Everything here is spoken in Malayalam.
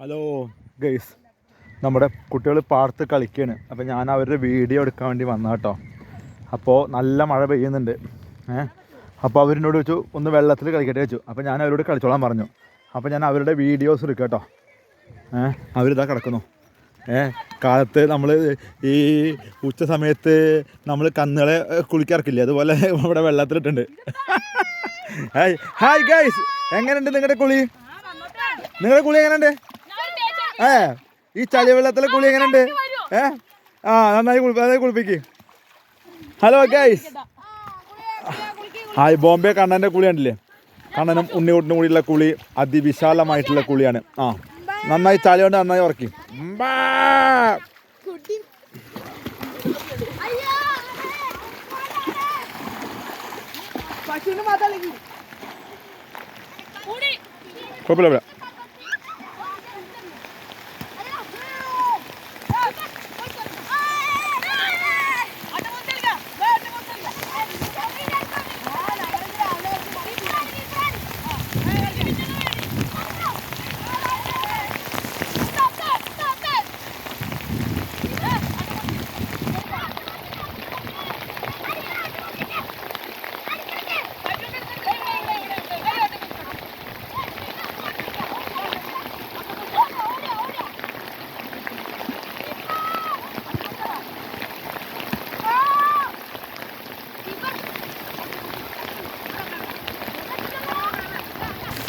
ഹലോ ഗൈസ് നമ്മുടെ കുട്ടികൾ പാർത്ത് കളിക്കുകയാണ് അപ്പോൾ ഞാൻ അവരുടെ വീഡിയോ എടുക്കാൻ വേണ്ടി വന്ന കേട്ടോ അപ്പോൾ നല്ല മഴ പെയ്യുന്നുണ്ട്. ഏഹ് അപ്പോൾ അവരിനോട് വെച്ചു ഒന്ന് വെള്ളത്തിൽ കളിക്കട്ടെ? വെച്ചു അപ്പോൾ ഞാൻ അവരോട് കളിച്ചോളാൻ പറഞ്ഞു. അപ്പോൾ ഞാൻ അവരുടെ വീഡിയോസ് എടുക്കാം കേട്ടോ ഏഹ് അവരിതാ കിടക്കുന്നു. ഏഹ് കാലത്ത് നമ്മൾ ഈ ഉച്ച സമയത്ത് നമ്മൾ കന്നുകളെ കുളിക്കിറക്കില്ലേ അതുപോലെ ഇവിടെ വെള്ളത്തിലിട്ടുണ്ട്. ഹായ് ഹായ് ഗൈസ് എങ്ങനെയുണ്ട് നിങ്ങളുടെ കുളി? നിങ്ങളുടെ കുളി എങ്ങനെയുണ്ട്? ഏ ഈ ചളി വെള്ളത്തിലെ കുളി എങ്ങനെയുണ്ട് ഏ? ആ നന്നായി കുളി നന്നായി കുളിപ്പിക്ക്. ഹലോ ഗൈസ് ഹായ് ബോംബെ കണ്ണന്റെ കുളി കണ്ടില്ലേ? കണ്ണനും ഉണ്ണിക്കുട്ടിനും കൂടിയുള്ള കുളി അതിവിശാലമായിട്ടുള്ള കുളിയാണ്. ആ നന്നായി ചളി കൊണ്ട് നന്നായി ഉറക്കി. കുഴപ്പമില്ല.